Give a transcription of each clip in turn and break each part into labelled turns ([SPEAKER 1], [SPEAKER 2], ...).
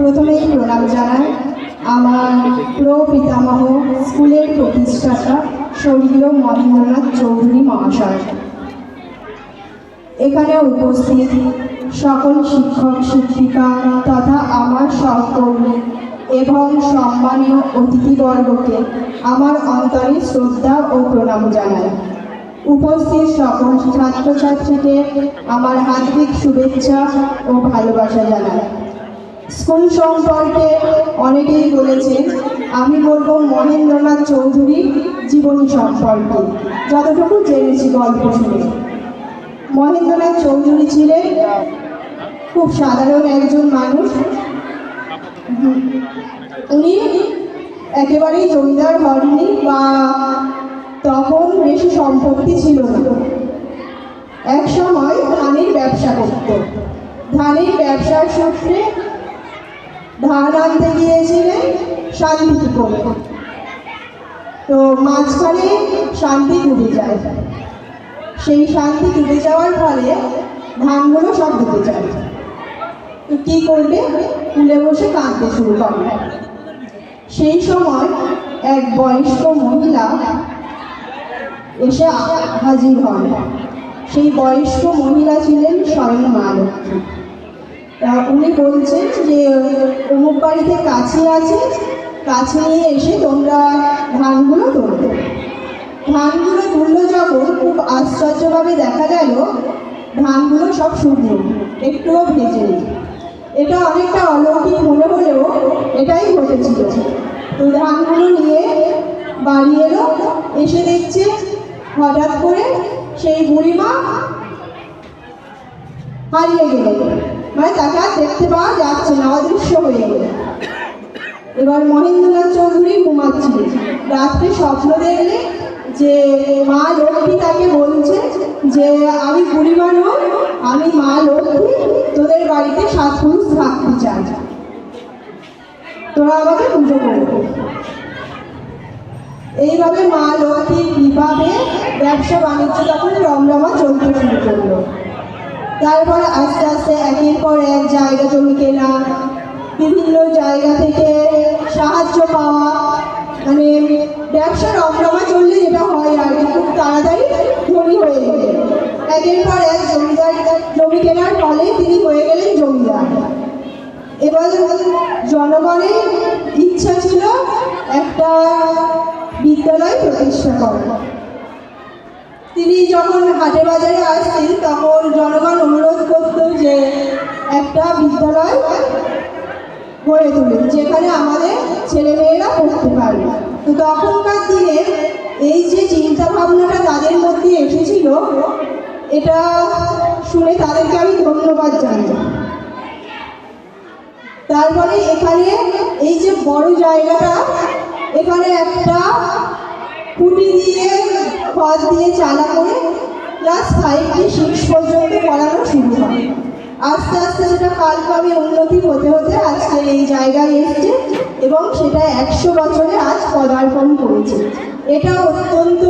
[SPEAKER 1] প্রথমেই প্রণাম জানাই আমার প্র পিতামহ স্কুলের প্রতিষ্ঠাতা স্বর্গীয় মহেন্দ্রনাথ চৌধুরী মহাশয়। এখানে উপস্থিত সকল শিক্ষক, শিক্ষিকা তথা আমার সহকর্মী এবং সম্মানীয় অতিথিবর্গকে আমার অন্তরে শ্রদ্ধা ও প্রণাম জানাই। উপস্থিত সকল ছাত্রছাত্রীকে আমার হার্দিক শুভেচ্ছা ও ভালোবাসা জানাই। স্কুল সম্পর্কে অনেকেই বলেছেন, আমি বলব মহেন্দ্রনাথ চৌধুরী জীবনী সম্পর্কে। যতটুকু জেনেছি গল্প শুনে। মহেন্দ্রনাথ চৌধুরী ছিলেন খুব সাধারণ একজন মানুষ। উনি একেবারেই জমিদার হননি বা তখন বেশি সম্পত্তি ছিল না। এক সময় ধানের ব্যবসা করত। ধানের ব্যবসার সূত্রে ধান আনতে গিয়েছিলেন শান্তিপুরে তো মাঝখানে শান্তি ডুবে যায়। সেই শান্তি ডুবে যাওয়ার ফলে ধানগুলো সব ডুবে যায়। কী করবে? তুলে বসে কাঁদতে শুরু করবে সেই সময় এক বয়স্ক মহিলা এসে হাজির হন সেই বয়স্ক মহিলা ছিলেন স্বয়ং মা লক্ষ্মী উনি বলছেন যে, অমুক বাড়িতে কাছে আছে, কাছে নিয়ে এসে তোমরা ধানগুলো তোলো ধানগুলো তুললো যখন খুব আশ্চর্যভাবে দেখা গেল, ধানগুলো সব শুকনো, একটুও ভেজে নেই। এটা অনেকটা অলৌকিক মনে হলেও এটাই ঘটেছিল। তো ধানগুলো নিয়ে বাড়ি এলো, এসে দেখছে, হঠাৎ করে সেই বুড়িমা হারিয়ে গেলেন মানে তাকে আর দেখতে পাওয়া যাচ্ছে না, অদৃশ্য হয়ে গেল। এবার মহেন্দ্রনাথ চৌধুরী ঘুমাচ্ছিলেন রাত্রে স্বপ্ন দেখলে যে মা লক্ষ্মী তাকে বলছে যে, আমি বুড়িমা নই আমি মা লক্ষ্মী, তোদের বাড়িতে সাত পুরুষ থাকতে চাই। তোরা আমাকে পুজো করব এইভাবে মা লক্ষ্মীর কৃপাবে ব্যবসা বাণিজ্য তখন রমরমা চলতে শুরু করল। তারপর আস্তে আস্তে একের পর এক জায়গা জমি কেনা, বিভিন্ন জায়গা থেকে সাহায্য পাওয়া মানে ব্যবসা রমরমা চললে যেটা হয় আর কি, খুব তাড়াতাড়ি ধনী হয়ে গেলেন একের পর এক জমিদার, জমি কেনার ফলে তিনি হয়ে গেলেন জমিদার। এবার জনগণের ইচ্ছা ছিল একটা বিদ্যালয় প্রতিষ্ঠা করা। তিনি যখন হাটে বাজারে আসতেন, তখন জনগণ অনুরোধ করত যে একটা বিদ্যালয় গড়ে তুলুন, যেখানে আমাদের ছেলেমেয়েরা পড়তে পারবে। তো তখনকার দিনে এই যে চিন্তা ভাবনাটা তাদের মধ্যে এসেছিল, এটা শুনে তাদেরকে আমি ধন্যবাদ জানাই। তারপরে এখানে এই যে বড় জায়গাটা, এখানে একটা খুঁটি দিয়ে খড় দিয়ে চালা করে ক্লাস ফাইভ থেকে সিক্স পর্যন্ত পড়ানো শুরু হয়। আস্তে আস্তে সেটা কালক্রমে উন্নতি হতে হতে আজকে এই জায়গায় এসছে এবং সেটা একশো বছরে আজ পদার্পণ করেছে। এটা অত্যন্ত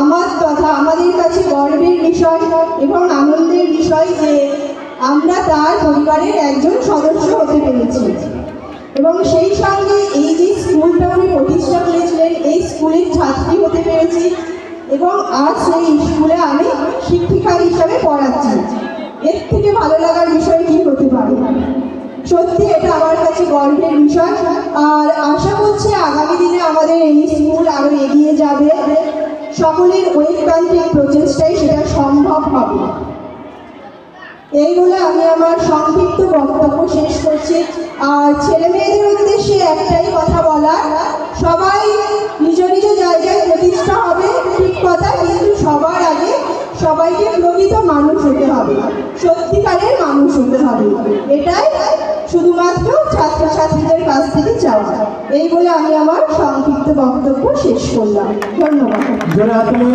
[SPEAKER 1] আমার তথা আমাদের কাছে গর্বের বিষয় এবং আনন্দের বিষয় যে আমরা তার পরিবারের একজন সদস্য হতে পেরেছি। এবং সেই স্কুলের ছাত্রী হতে পেরেছি এবং আজ সেই স্কুলে আমি শিক্ষিকা হিসাবে পড়াচ্ছি। এর থেকে ভালো লাগার বিষয় কি হতে পারে? সত্যি এটা আমার কাছে গর্বের বিষয়। আর আশা করছি আগামী দিনে আমাদের এই স্কুল আরও এগিয়ে যাবে। সকলের ঐকান্তিক প্রচেষ্টায় সেটা সম্ভব হবে। এই বলে আমি আমার সংক্ষিপ্ত বক্তব্য শেষ করছি। আর ছেলে মেয়েদের উদ্দেশ্যে একটাই কথা বলা সবাই নিজ নিজ জায়গায় প্রতিষ্ঠা হবে, ঠিক কথা, কিন্তু সবার আগে সবাইকে প্রকৃত মানুষ হতে হবে, সত্যিকারের মানুষ হতে হবে। এটাই শুধুমাত্র ছাত্রছাত্রীদের কাছ থেকে চাওয়া। এই বলে আমি আমার সংক্ষিপ্ত বক্তব্য শেষ করলাম। ধন্যবাদ।